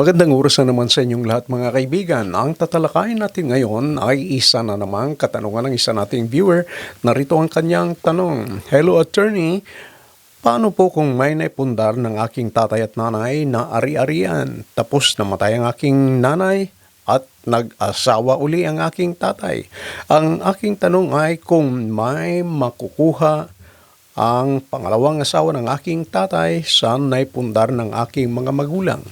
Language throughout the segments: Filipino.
Magandang oras na naman sa inyong lahat mga kaibigan. Ang tatalakayin natin ngayon ay isa na namang katanungan ng isa nating viewer. Narito ang kanyang tanong. Hello attorney, paano po kung may naipundar ng aking tatay at nanay na ari-arian tapos namatay ang aking nanay at nag-asawa uli ang aking tatay? Ang aking tanong ay kung may makukuha ang pangalawang asawa ng aking tatay sa naipundar ng aking mga magulang.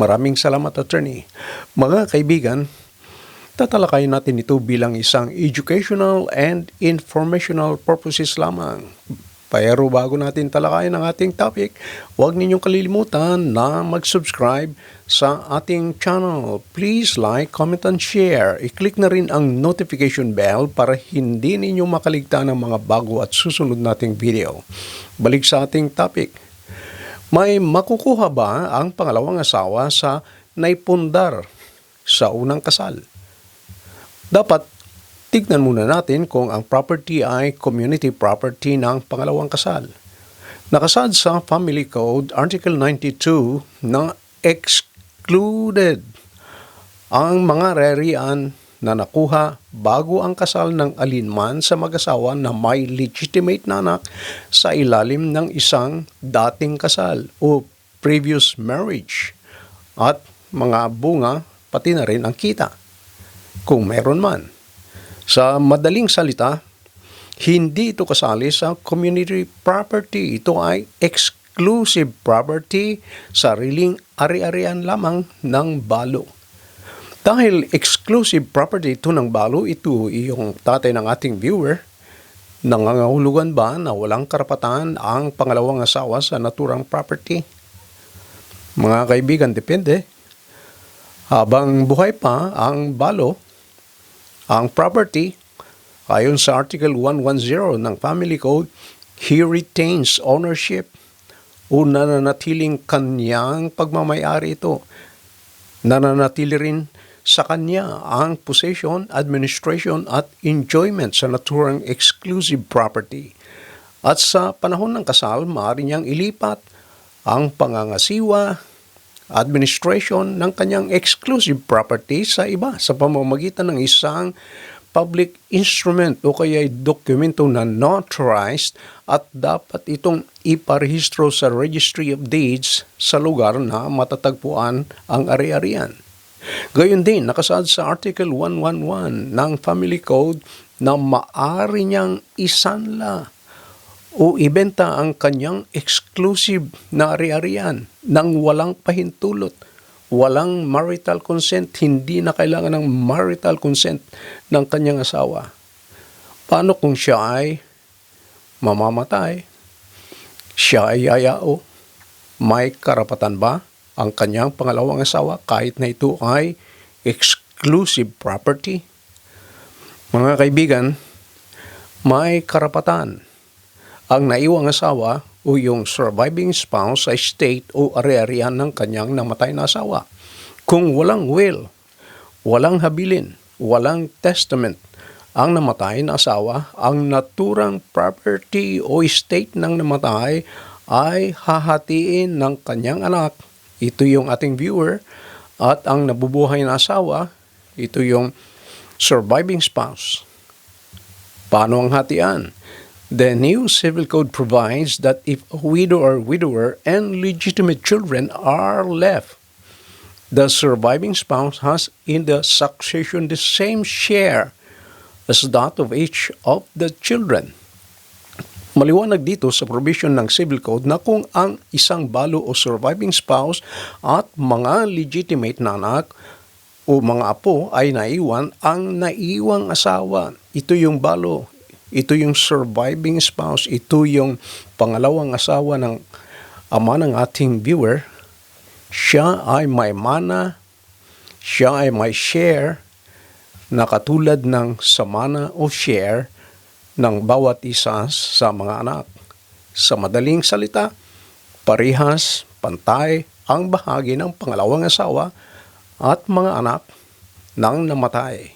Maraming salamat, attorney. Mga kaibigan, tatalakayin natin ito bilang isang educational and informational purposes lamang. Pero bago natin talakayin ang ating topic, huwag ninyong kalilimutan na mag-subscribe sa ating channel. Please like, comment, and share. I-click na rin ang notification bell para hindi ninyo makaligtaan ng mga bago at susunod nating video. Balik sa ating topic. May makukuha ba ang pangalawang asawa sa naipundar sa unang kasal? Dapat tignan muna natin kung ang property ay community property ng pangalawang kasal. Nakasad sa Family Code Article 92 na excluded ang mga rarian na nakuha bago ang kasal ng alinman sa mag-asawa na may legitimate na anak sa ilalim ng isang dating kasal o previous marriage at mga bunga pati na rin ang kita kung meron man. Sa madaling salita, hindi ito kasali sa community property. Ito ay exclusive property, sariling ari-arian lamang ng balo. Dahil exclusive property ito ng balo, ito yung tatay ng ating viewer, nangangahulugan ba na walang karapatan ang pangalawang asawa sa naturang property? Mga kaibigan, depende. Habang buhay pa ang balo, ang property, ayon sa Article 110 ng Family Code, he retains ownership o nananatiling kanyang pagmamayari ito. Nananatili rin sa kanya ang possession, administration at enjoyment sa naturang exclusive property. At sa panahon ng kasal, maaari niyang ilipat ang pangangasiwa, administration ng kanyang exclusive property sa iba sa pamamagitan ng isang public instrument o kaya ay dokumento na notarized at dapat itong iparehistro sa Registry of Deeds sa lugar na matatagpuan ang ari-arian. Gayon din, nakasaad sa Article 111 ng Family Code na maari niyang isanla o ibenta ang kanyang exclusive na ari-arian nang walang pahintulot, walang marital consent, hindi na kailangan ng marital consent ng kanyang asawa. Paano kung siya ay mamamatay? Siya ay yayao? May karapatan ba ang kanyang pangalawang asawa kahit na ito ay exclusive property? Mga kaibigan, may karapatan ang naiwang asawa o yung surviving spouse sa estate o ari-arian ng kanyang namatay na asawa. Kung walang will, walang habilin, walang testament, ang namatay na asawa, ang naturang property o estate ng namatay ay hahatiin ng kanyang anak. Ito yung ating viewer at ang nabubuhay na asawa, ito yung surviving spouse. Paano ang hatian? The new civil code provides that if a widow or widower and legitimate children are left, the surviving spouse has in the succession the same share as that of each of the children. Maliwanag dito sa provision ng Civil Code na kung ang isang balo o surviving spouse at mga legitimate na anak o mga apo ay naiwan, ang naiwang asawa, ito yung balo, ito yung surviving spouse, ito yung pangalawang asawa ng ama ng ating viewer, siya ay may mana, siya ay may share na katulad ng samana o share ng bawat isa sa mga anak. Sa madaling salita, parihas, pantay ang bahagi ng pangalawang asawa at mga anak ng namatay.